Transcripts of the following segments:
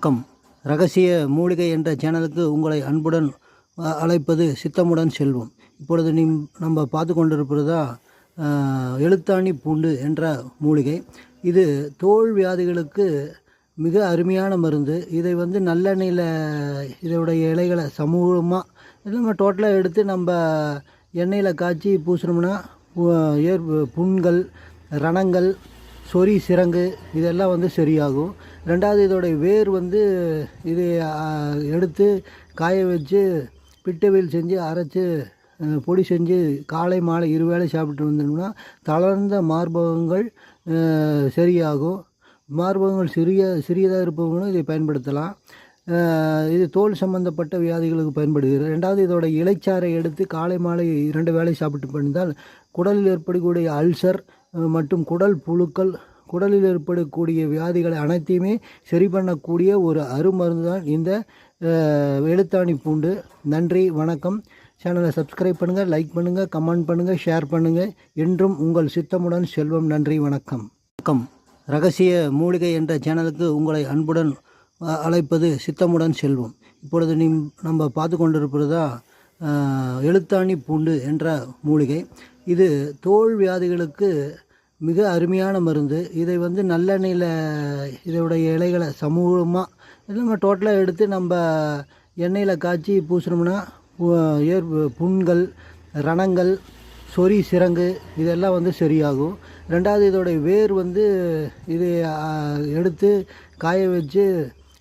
வணக்கம். ரகசிய மூலிகை என்ற சேனலுக்கு உங்களை அன்புடன் அழைப்பது சித்தமுடன் செல்வம். இப்பொழுது நீ நம்ம பார்த்து கொண்டிருப்பதா எழுத்தாணி பூண்டு என்ற மூலிகை. இது தோல் வியாதிகளுக்கு மிக அருமையான மருந்து. இதை வந்து நல்லெண்ணெயில் இதோடைய இலைகளை சமூகமாக இது நம்ம டோட்டலாக எடுத்து நம்ம எண்ணெயில் காய்ச்சி பூசினோம்னா பு- ஏர் புண்கள் ரணங்கள் சொறி சிறங்கு இதெல்லாம் வந்து சரியாகும். ரெண்டாவது இதோடைய வேர் வந்து இது எடுத்து காய வச்சு பிட்டவியல் செஞ்சு அரைச்சி பொடி செஞ்சு காலை மாலை இருவேளை சாப்பிட்டு வந்தோம்னா தளர்ந்த மார்பகங்கள் சரியாகும். மார்பகங்கள் சிறிய சிறியதாக இருப்பவங்களும் இதை பயன்படுத்தலாம். இது தோல் சம்பந்தப்பட்ட வியாதிகளுக்கு பயன்படுகிறது. ரெண்டாவது இதோட இலைச்சாறை எடுத்து காலை மாலை இரண்டு வேளை சாப்பிட்டு பண்ணினால் குடலில் ஏற்படக்கூடிய அல்சர் மற்றும் குடல் புழுக்கள் குடலில் ஏற்படக்கூடிய வியாதிகளை அனைத்தையுமே சரி பண்ணக்கூடிய ஒரு அருமருந்து தான் இந்த எழுத்தாணி பூண்டு. நன்றி வணக்கம். சேனலை சப்ஸ்கிரைப் பண்ணுங்கள் லைக் பண்ணுங்கள் கமெண்ட் பண்ணுங்கள் ஷேர் பண்ணுங்கள் என்றும் உங்கள் சித்தமுடன் செல்வம். நன்றி வணக்கம். வணக்கம். ரகசிய மூலிகை என்ற சேனலுக்கு உங்களை அன்புடன் அழைப்பது சித்தமுடன் செல்வம். இப்பொழுது நீ நம்ம பார்த்து கொண்டிருப்பதா எழுத்தாணி பூண்டு என்ற மூலிகை. இது தோல் வியாதிகளுக்கு மிக அருமையான மருந்து. இதை வந்து நல்லெண்ணெயில் இதோடைய இலைகளை சமூகமாக இது நம்ம டோட்டலாக எடுத்து நம்ம எண்ணெயில் காய்ச்சி பூசினோம்னா பு- ஏர் புண்கள் ரணங்கள் சொறி சிரங்கு இதெல்லாம் வந்து சரியாகும். ரெண்டாவது இதோடைய வேர் வந்து இது எடுத்து காய வச்சு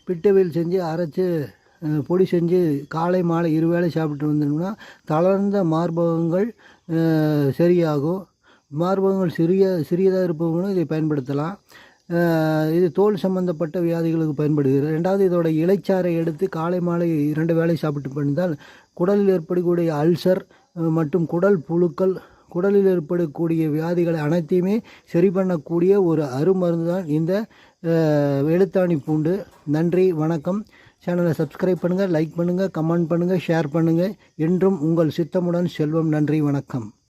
பிட்டவில் செஞ்சு அரைச்சி பொடி செஞ்சு காலை மாலை இருவேளை சாப்பிட்டு வந்தோம்னா தளர்ந்த மார்பகங்கள் சரியாகும். மார்பகங்கள் சிறிய சிறியதாக இருப்பவங்களும் இதை பயன்படுத்தலாம். இது தோல் சம்பந்தப்பட்ட வியாதிகளுக்கு பயன்படுகிறது. ரெண்டாவது இதோட இலைச்சாறை எடுத்து காலை மாலை இரண்டு வேளை சாப்பிட்டு பண்ணால் குடலில் ஏற்படக்கூடிய அல்சர் மற்றும் குடல் புழுக்கள் குடலில் ஏற்படக்கூடிய வியாதிகளை அனைத்தையுமே சரி பண்ணக்கூடிய ஒரு அருமருந்து தான் இந்த எழுத்தாணி பூண்டு. நன்றி வணக்கம். சேனலை சப்ஸ்கிரைப் பண்ணுங்கள் லைக் பண்ணுங்கள் கமெண்ட் பண்ணுங்கள் ஷேர் பண்ணுங்கள் என்றும் உங்கள் சித்தமுடன் செல்வம். நன்றி வணக்கம்.